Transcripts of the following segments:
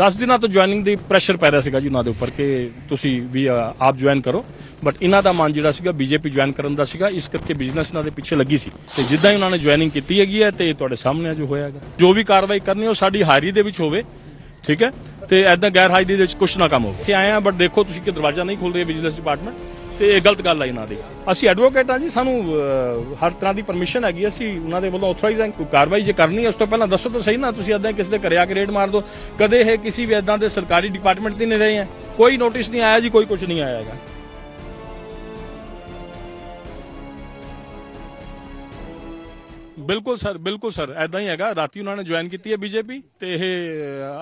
10 ਦਿਨਾਂ ਤੋਂ ਜੁਆਇਨਿੰਗ ਦੀ ਪ੍ਰੈਸ਼ਰ ਪੈ ਰਿਹਾ ਸੀਗਾ ਜੀ ਉਹਨਾਂ ਦੇ ਉੱਪਰ ਕਿ ਤੁਸੀਂ ਵੀ ਆਪ ਜੁਆਇਨ ਕਰੋ। ਬਟ ਇਹਨਾਂ ਦਾ ਮਨ ਜਿਹੜਾ ਸੀਗਾ ਬੀਜੇਪੀ ਜੁਆਇਨ ਕਰਨ ਦਾ ਸੀਗਾ। ਇਸ ਕਰਕੇ ਬਿਜ਼ਨਸ ਇਹਨਾਂ ਦੇ ਪਿੱਛੇ ਲੱਗੀ ਸੀ। ਤੇ ਜਿੱਦਾਂ ਹੀ ਉਹਨਾਂ ਨੇ ਜੁਆਇਨਿੰਗ ਕੀਤੀ ਹੈਗੀ ਹੈ ਤੇ ਤੁਹਾਡੇ ਸਾਹਮਣੇ ਆ ਜੋ ਹੋਇਆ ਹੈਗਾ। ਜੋ ਵੀ ਕਾਰਵਾਈ ਕਰਨੀ ਉਹ ਸਾਡੀ ਹਾਜ਼ਰੀ ਦੇ ਵਿੱਚ ਹੋਵੇ। ਠੀਕ ਹੈ? ਤੇ ਐਦਾਂ ਗੈਰ ਹਾਜ਼ਰੀ ਦੇ ਵਿੱਚ ਕੁਛ ਨਾ ਕੰਮ ਹੋਵੇ। ਤੇ ਆਏ ਆ ਬਟ ਦੇਖੋ ਤੁਸੀਂ ਕਿ ਦਰਵਾਜ਼ਾ ਨਹੀਂ ਖੁੱਲ ਰਿਹਾ ਬਿਜ਼ਨਸ ਡਿਪਾਰਟਮੈਂਟ ਤੇ ਇਹ ਗਲਤ ਗੱਲ ਆ ਇਹਨਾਂ ਦੀ। ਅਸੀਂ ਐਡਵੋਕੇਟ ਆ ਜੀ, ਸਾਨੂੰ ਹਰ ਤਰ੍ਹਾਂ ਦੀ ਪਰਮਿਸ਼ਨ ਹੈਗੀ ਅਸੀਂ ਉਹਨਾਂ ਦੇ ਵੱਲੋਂ ਆਥੋਰਾਈਜ਼ ਹੈ ਕੋਈ ਕਾਰਵਾਈ ਜੇ ਕਰਨੀ ਹੈ ਉਸ ਤੋਂ ਪਹਿਲਾਂ ਦੱਸੋ ਤਾਂ ਸਹੀ ਨਾ, ਤੁਸੀਂ ਐਦਾਂ ਕਿਸੇ ਦੇ ਘਰੇ ਆ ਕੇ ਰੇਡ ਮਾਰ ਦਿਓ ਕਦੇ ਇਹ ਕਿਸੇ ਵੀ ਐਦਾਂ ਦੇ ਸਰਕਾਰੀ ਡਿਪਾਰਟਮੈਂਟ ਤੇ ਨਹੀਂ ਰਹੇ ਹੈ ਕੋਈ ਨੋਟਿਸ ਨਹੀਂ ਆਇਆ ਜੀ, ਕੋਈ ਕੁਝ ਨਹੀਂ ਆਇਆ ਹੈਗਾ। ਬਿਲਕੁਲ ਸਰ ਬਿਲਕੁਲ ਸਰ ਐਦਾਂ ਹੀ ਹੈਗਾ। ਰਾਤੀ ਉਹਨਾਂ ਨੇ ਜੁਆਇਨ ਕੀਤੀ ਹੈ ਬੀਜੇਪੀ ਤੇ ਇਹ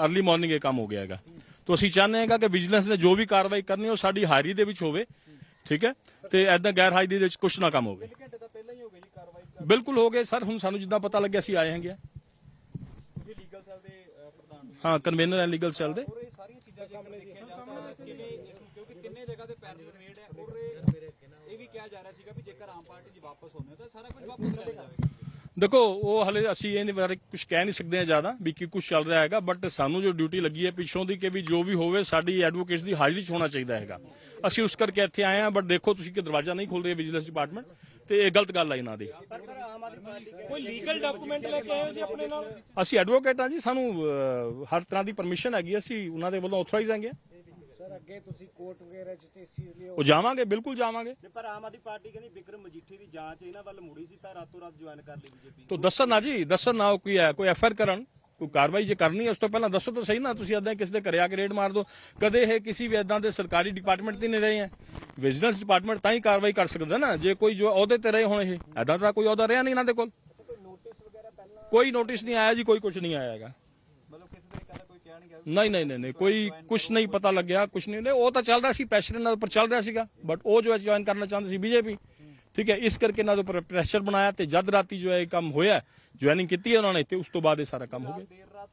ਅਰਲੀ ਮਾਰਨਿੰਗ ਇਹ ਕੰਮ ਹੋ ਗਿਆ ਹੈਗਾ। ਤੋਂ ਅਸੀਂ ਚਾਹੁੰਦੇ ਹਾਂ ਕਿ ਵਿਜੀਲੈਂਸ ਨੇ ਜੋ ਵੀ ਕਾਰਵਾਈ ਕਰਨੀ ਉਹ ਸਾਡੀ ਹਾਰੀ ਦੇ ਵਿੱਚ ਹੋਵੇ। ਠੀਕ ਹੈ? ਤੇ ਐਦਾਂ ਗੈਰ ਹਾਜ਼ਰੀ ਦੇ ਵਿੱਚ ਕੁਝ ਨਾ ਕੰਮ ਹੋਵੇ। ਘੰਟੇ ਤਾਂ ਪਹਿਲਾਂ ਹੀ ਹੋ ਗਈ ਜੀ ਕਾਰਵਾਈ ਬਿਲਕੁਲ ਹੋ ਗਏ ਸਰ ਹੁਣ ਸਾਨੂੰ ਜਿੱਦਾਂ ਪਤਾ ਲੱਗਿਆ ਅਸੀਂ ਆਏ ਹਾਂਗੇ ਤੁਸੀਂ ਲੀਗਲ ਸੈੱਲ ਦੇ ਅਹ, ਪ੍ਰਧਾਨ ਹੋ। ਹਾਂ ਕਨਵੀਨਰ ਐਂਡ ਲੀਗਲ ਸੈੱਲ ਦੇ। ਔਰ ਇਹ ਸਾਰੀਆਂ ਚੀਜ਼ਾਂ ਸਾਹਮਣੇ ਦੇਖਿਆ ਜਾਂਦਾ ਹੈ ਕਿਵੇਂ ਇਸ ਨੂੰ ਕਿਉਂਕਿ ਕਿੰਨੇ ਜਗ੍ਹਾ ਤੇ ਪੈਰਲਲ ਹੈ ਔਰ ਇਹ ਇਹ ਵੀ ਕਿਹਾ ਜਾ ਰਿਹਾ ਸੀਗਾ ਵੀ ਜੇਕਰ ਆਮ ਪਾਰਟੀ ਜੀ ਵਾਪਸ ਹੁੰਦੇ ਤਾਂ ਸਾਰਾ ਕੁਝ ਵਾਪਸ ਲੈ ਜਾਵੇਗੀ। ਦੇਖੋ ਉਹ ਹਲੇ ਅਸੀਂ ਇਹਦੇ ਬਾਰੇ ਕੁਝ ਕਹਿ ਨਹੀਂ ਸਕਦੇ ਜ਼ਿਆਦਾ ਵੀ ਕੀ ਕੁਝ ਚੱਲ ਰਿਹਾ ਹੈਗਾ ਬਟ ਸਾਨੂੰ ਜੋ ਡਿਊਟੀ ਲੱਗੀ ਹੈ ਪਿੱਛੋਂ ਦੀ ਕਿ ਵੀ ਜੋ ਵੀ ਹੋਵੇ ਸਾਡੀ ਐਡਵੋਕੇਟਸ ਦੀ ਹਾਜ਼ਰੀ 'ਚ ਹੋਣਾ ਚਾਹੀਦਾ ਹੈਗਾ। ਅਸੀਂ ਉਸ ਕਰਕੇ ਇੱਥੇ ਆਏ ਹਾਂ ਬਟ ਦੇਖੋ ਤੁਸੀਂ ਕਿ ਦਰਵਾਜ਼ਾ ਨਹੀਂ ਖੋਲ ਰਹੇ ਵਿਜੀਲੈਂਸ ਡਿਪਾਰਟਮੈਂਟ ਤੇ ਇਹ ਗਲਤ ਗੱਲ ਆ ਇਹਨਾਂ ਦੀ। ਕੋਈ ਲੀਗਲ ਡਾਕੂਮੈਂਟ ਲੈ ਕੇ ਆਏ ਹੋ ਜੀ ਆਪਣੇ ਨਾਲ? ਅਸੀਂ ਐਡਵੋਕੇਟ ਹਾਂ ਜੀ ਸਾਨੂੰ ਹਰ ਤਰ੍ਹਾਂ ਦੀ ਪਰਮਿਸ਼ਨ ਹੈਗੀ ਅਸੀਂ ਉਹਨਾਂ ਦੇ ਵੱਲੋਂ ਆਥੋਰਾਈਜ਼ ਹੈਗੇ ਸਰ ਅੱਗੇ ਤੁਸੀਂ ਕੋਰਟ ਵਗੈਰਾ ਚ ਤੇ ਇਸ ਚੀਜ਼ ਲਈ ਉਹ ਜਾਵਾਂਗੇ ਬਿਲਕੁਲ ਜਾਵਾਂਗੇ। ਪਰ ਆਮ ਆਦਮੀ ਪਾਰਟੀ ਕਹਿੰਦੀ ਵਿਕਰਮ ਮਜੀਠੀ ਦੀ ਜਾਂਚ ਇਹਨਾਂ ਵੱਲ ਮੁੜੀ ਸੀ ਤਾਂ ਰਾਤੋਂ ਰਾਤ ਜੁਆਇਨ ਕਰ ਲਈ ਬੀਜੇਪੀ। ਤੋ ਦੱਸਣ ਨਾ ਜੀ ਦੱਸਣ ਨਾ ਉਹ ਕੀ ਹੈ ਕੋਈ ਐਫਆਰ ਕਰਨ ਕੋਈ ਕਾਰਵਾਈ ਜੇ ਕਰਨੀ ਹੈ ਉਸ ਤੋਂ ਪਹਿਲਾਂ ਦੱਸੋ ਤਾਂ ਸਹੀ ਨਾ ਤੁਸੀਂ ਐਦਾਂ ਕਿਸੇ ਦੇ ਘਰੇ ਆ ਕੇ ਰੇਡ ਮਾਰ ਦਿਓ। ਕਦੇ ਇਹ ਕਿਸੇ ਵੀ ਐਦਾਂ ਦੇ ਸਰਕਾਰੀ ਡਿਪਾਰਟਮੈਂਟ ਤੇ ਨਹੀਂ ਰਹੇ ਹੈ। ਵਿਜੀਲੈਂਸ ਡਿਪਾਰਟਮੈਂਟ ਤਾਂ ਹੀ ਕਾਰਵਾਈ ਕਰ ਸਕਦਾ ਨਾ ਜੇ ਕੋਈ ਜੋ ਅਹੁਦੇ ਤੇ ਰਹੇ ਹੋਣ ਇਹ। ਐਦਾਂ ਦਾ ਕੋਈ ਅਹੁਦਾ ਰਿਹਾ ਨਹੀਂ ਇਹਨਾਂ ਦੇ ਕੋਲ। ਕੋਈ ਨੋਟਿਸ ਨਹੀਂ ਆਇਆ ਜੀ ਕੋਈ ਕੁਝ ਨਹੀਂ ਆਇਆ ਹੈਗਾ ਮਤਲਬ ਕਿਸੇ ਤਰੀਕੇ ਦਾ ਕੋਈ ਕਿਹਾ ਨਹੀਂ ਨਹੀਂ ਨਹੀਂ ਕੋਈ ਕੁਝ ਨਹੀਂ ਪਤਾ ਲੱਗਿਆ ਕੁਝ ਨਹੀਂ। ਉਹ ਤਾਂ ਚੱਲ ਰਿਹਾ ਸੀ ਪ੍ਰੈਸ਼ਰ ਦੇ ਉੱਪਰ ਚੱਲ ਰਿਹਾ ਸੀਗਾ ਬਟ ਉਹ ਜੋ ਹੈ ਜੁਆਇਨ ਕਰਨਾ ਚਾਹੁੰਦੇ ਸੀ ਬੀਜੇਪੀ ਠੀਕ ਹੈ ਇਸ ਕਰਕੇ ਇਹਨਾਂ ਦੇ ਉੱਪਰ ਪ੍ਰੈਸ਼ਰ ਬਣਾਇਆ ਤੇ ਜਦ ਰਾਤੀ ਜੋ ਹੈ ਕੰਮ ਹੋਇਆ ਜੁਆਇਨਿੰਗ ਕੀਤੀ ਹੈ ਉਹਨਾਂ ਨੇ ਤੇ ਉਸ ਤੋਂ ਬਾਅਦ ਇਹ ਸਾਰਾ ਕੰਮ ਹੋ ਗਿਆ। ਦੇਰ ਰਾਤ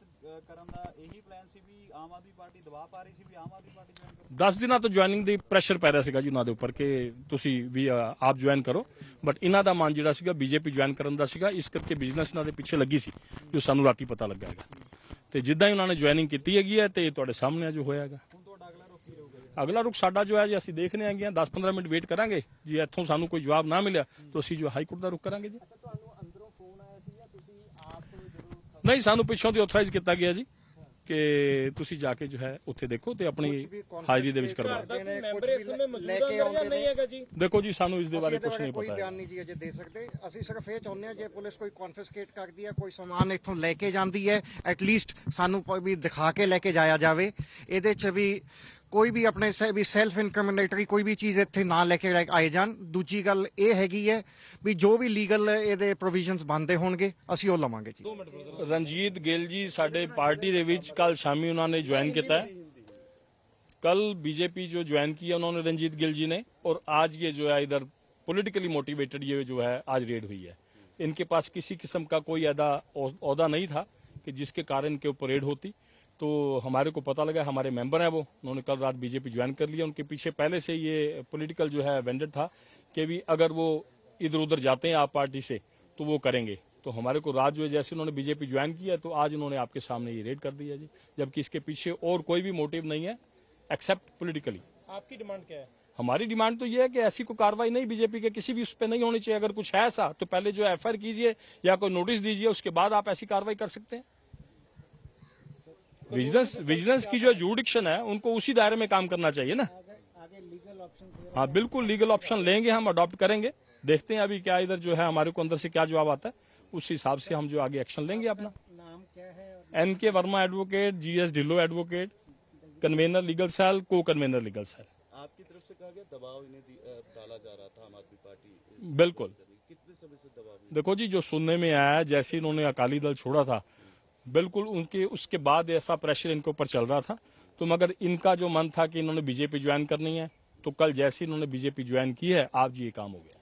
ਕਰਨ ਦਾ ਇਹੀ ਪਲਾਨ ਸੀ ਵੀ ਆਮ ਆਦਮੀ ਪਾਰਟੀ ਦਬਾਅ ਪਾ ਰਹੀ ਸੀ ਵੀ ਆਮ ਆਦਮੀ ਪਾਰਟੀ ਜੁਆਇਨ ਕਰੇ। 10 ਦਿਨਾਂ ਤੋਂ ਜੁਆਇਨਿੰਗ ਦੀ ਪ੍ਰੈਸ਼ਰ ਪੈ ਰਿਹਾ ਸੀਗਾ ਜੀ ਉਹਨਾਂ ਦੇ ਉੱਪਰ ਕਿ ਤੁਸੀਂ ਵੀ ਆਪ ਜੁਆਇਨ ਕਰੋ। ਬਟ ਇਹਨਾਂ ਦਾ ਮਨ ਜਿਹੜਾ ਸੀਗਾ ਬੀਜੇਪੀ ਜੁਆਇਨ ਕਰਨ ਦਾ ਸੀਗਾ ਇਸ ਕਰਕੇ ਬਿਜ਼ਨਸ ਇਹਨਾਂ ਦੇ ਪਿੱਛੇ ਲੱਗੀ ਸੀ ਜੋ ਸਾਨੂੰ ਰਾਤੀ ਪਤਾ ਲੱਗਾ ਹੈਗਾ। ਤੇ ਜਿੱਦਾਂ ਹੀ ਉਹਨਾਂ ਨੇ ਜੁਆਇਨਿੰਗ ਕੀਤੀ ਹੈਗੀ ਹੈ ਤੇ ਤੁਹਾਡੇ ਸਾਹਮਣੇ ਆ ਜੋ ਹੋਇਆ ਹੈਗਾ ਅਗਲਾ ਰੁਖ ਸਾਡਾ ਜੋ ਹੈ ਜੀ ਅਸੀਂ ਦੇਖਨੇ ਆਂਗੇ 10-15 ਮਿੰਟ ਵੇਟ ਕਰਾਂਗੇ। ਜੇ ਇੱਥੋਂ ਸਾਨੂੰ ਕੋਈ ਜਵਾਬ ਨਾ ਮਿਲਿਆ ਤਾਂ ਅਸੀਂ ਜੋ ਹਾਈ ਕੋਰਟ ਦਾ ਰੁਖ ਕਰਾਂਗੇ ਜੀ। ਤੁਹਾਨੂੰ ਅੰਦਰੋਂ ਫੋਨ ਆਇਆ ਸੀ ਜਾਂ ਤੁਸੀਂ ਆਪ ਜਦੋਂ ਨਹੀਂ ਸਾਨੂੰ ਪਿੱਛੋਂ ਦੀ ਆਥੋਰਾਈਜ਼ ਕੀਤਾ ਗਿਆ ਜੀ। ਕਿ ਤੁਸੀਂ ਜਾ ਕੇ ਜੋ ਹੈ ਉੱਥੇ ਦੇਖੋ ਤੇ ਆਪਣੀ ਹਾਜ਼ਰੀ ਦੇ ਵਿੱਚ ਕਰਵਾਓ ਦਾ ਨੇ ਕੋਈ ਮੈਂਬਰ ਵੀ ਇਸ ਸਮੇਂ ਲੈ ਮੌਜੂਦ ਕੇ ਹੈ ਜਾਂ ਆਉਂਦੇ ਨਹੀਂ ਨੇ। ਹੈਗਾ ਜੀ? ਦੇਖੋ ਜੀ ਸਾਨੂੰ ਇਸ ਦੇ ਬਾਰੇ ਕੁਝ ਨਹੀਂ ਕੋਈ ਪਤਾ ਬਿਆਨ ਹੈ ਨਹੀਂ ਜੀ ਅਜੇ ਦੇ ਸਕਦੇ। ਅਸੀਂ ਸਿਰਫ ਇਹ ਚਾਹੁੰਦੇ ਹਾਂ ਜੇ ਪੁਲਿਸ ਕੋਈ ਕਨਫਿਸਕੇਟ ਕਰਦੀ ਹੈ ਕੋਈ ਸਮਾਨ ਇੱਥੋਂ ਲੈ ਕੇ ਜਾਂਦੀ ਹੈ ਐਟ ਲੀਸਟ ਸਾਨੂੰ ਕੋਈ ਵੀ ਦਿਖਾ ਕੇ ਲੈ ਕੇ ਜਾਇਆ ਜਾਵੇ। ਇਹਦੇ 'ਚ ਵੀ ਕੋਈ ਵੀ ਆਪਣੇ ਵੀ ਸੈਲਫ ਇਨਕ੍ਰਿਮੀਨੇਟਰੀ ਕੋਈ ਵੀ ਚੀਜ਼ ਇੱਥੇ ਨਾ ਲੈ ਕੇ ਆਏ ਜਾਣ। ਦੂਜੀ ਗੱਲ ਇਹ ਹੈਗੀ ਹੈ ਵੀ ਜੋ ਵੀ ਲੀਗਲ ਇਹਦੇ ਪ੍ਰੋਵੀਜ਼ਨਸ ਬੰਦੇ ਹੋਣਗੇ, ਅਸੀਂ ਉਹ ਲਵਾਂਗੇ ਜੀ। ਰਣਜੀਤ ਗਿੱਲ ਜੀ, ਸਾਡੇ ਪਾਰਟੀ ਦੇ ਵਿੱਚ ਕੱਲ ਸ਼ਾਮੀ ਉਹਨਾਂ ਨੇ ਜੁਆਇਨ ਕੀਤਾ ਹੈ। ਕੱਲ बीजेपी जो ज्वाइन किया ਨੇ रंजीत गिल जी ने और आज ये जो है इधर पॉलिटिकली मोटिवेटेड ये जो है आज रेड हुई है इनके पास किसी किस्म का कोई अदा औहदा नहीं था कि जिसके कारण के ऊपर रेड होती तो हमारे को पता लगा हमारे मेंबर हैं वो। उन्होंने कल रात बीजेपी ज्वाइन कर लिया। उनके पीछे पहले से ये पॉलिटिकल जो है वेंडेड था कि भी अगर वो इधर उधर जाते हैं आप पार्टी से तो वो करेंगे। तो हमारे को रात जो है जैसे उन्होंने बीजेपी ज्वाइन किया तो आज उन्होंने आपके सामने ये रेड कर दिया जी। जबकि इसके पीछे और कोई भी मोटिव नहीं है एक्सेप्ट पोलिटिकली आपकी डिमांड क्या है? हमारी डिमांड तो ये है कि ऐसी कोई कार्रवाई नहीं बीजेपी के किसी भी उस पर नहीं होनी चाहिए। अगर कुछ है ऐसा तो पहले जो एफ़ कीजिए या कोई नोटिस दीजिए उसके बाद आप ऐसी कार्रवाई कर सकते हैं। विजिलेंस विजिलेंस की जो जुडिक्शन है उनको उसी दायरे में काम करना चाहिए ना? लीगल ऑप्शन हाँ बिल्कुल लीगल ऑप्शन लेंगे हम अडॉप्ट करेंगे। देखते हैं अभी क्या इधर जो है हमारे को अंदर से क्या जवाब आता है। उस हिसाब से हम जो आगे एक्शन लेंगे अपना। नाम क्या है N K Verma advocate G S Dhillon advocate convener legal cell को कन्वेनर लीगल सेल आपकी तरफ़ से कहा गया दबाव इन्हें डाला जा रहा था आम आदमी पार्टी। बिल्कुल। कितने समय से दबाव देखो जी जो सुनने में आया जैसे इन्होंने अकाली दल छोड़ा था बिल्कुल उनके उसके बाद ऐसा प्रेशर इनके ऊपर चल रहा था तो मगर इनका जो मन था कि इन्होंने बीजेपी ज्वाइन करनी है तो कल जैसे इन्होंने बीजेपी ज्वाइन की है आज ये काम हो गया